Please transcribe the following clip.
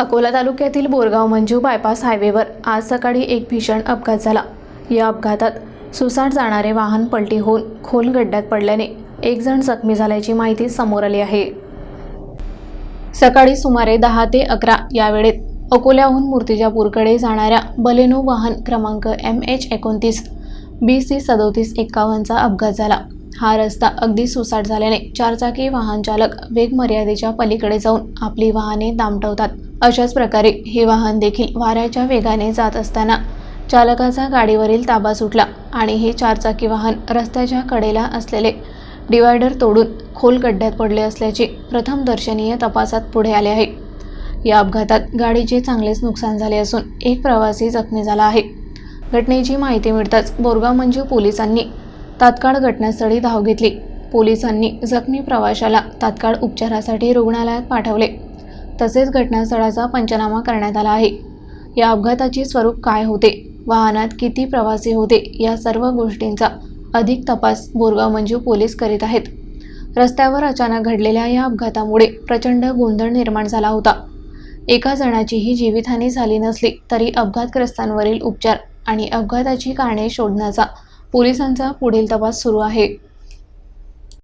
अकोला तालुक्यातील बोरगाव मंजू बायपास हायवेवर आज सकाळी एक भीषण अपघात झाला. या अपघातात सुसाट जाणारे वाहन पलटी होऊन खोल गड्ड्यात पडल्याने एक जण जखमी झाल्याची माहिती समोर आली आहे. सकाळी सुमारे दहा ते अकरा या वेळेत अकोल्याहून मूर्तिजापूरकडे जाणाऱ्या बलेनो वाहन क्रमांक एम एच एकोणतीस बी सी सदोतीस एक्कावन्नचा अपघात झाला. हा रस्ता अगदी सुसाट झाल्याने चारचाकी वाहन चालक वेग मर्यादेच्या पलीकडे जाऊन आपली वाहने दामटवतात. अशाच प्रकारे हे वाहन देखील वाऱ्याच्या वेगाने जात असताना चालकाचा गाडीवरील ताबा सुटला आणि हे चारचाकी वाहन रस्त्याच्या कडेला असलेले डिवायडर तोडून खोल गड्ड्यात पडले असल्याचे प्रथम दर्शनीय तपासात पुढे आले आहे. या अपघातात गाडीचे चांगलेच नुकसान झाले असून एक प्रवासी जखमी झाला आहे. घटनेची माहिती मिळताच बोरगाव मंजू पोलिसांनी तात्काळ घटनास्थळी धाव घेतली. पोलिसांनी जखमी प्रवाशाला तात्काळ उपचारासाठी रुग्णालयात पाठवले. तसेच घटनास्थळाचा पंचनामा करण्यात आला आहे. या अपघाताचे स्वरूप काय होते? वाहनात किती प्रवासी होते? या सर्व गोष्टींचा अधिक तपास बोरगाव मंजू पोलीस करीत आहेत. रस्त्यावर अचानक घडलेल्या या अपघातामुळे प्रचंड गोंधळ निर्माण झाला होता. एका जणाचीही जीवितहानी झाली नसली तरी अपघातग्रस्तांवरील उपचार आणि अपघाताची कारणे शोधण्याचा पोलिसांचा पुढील तपास सुरू आहे.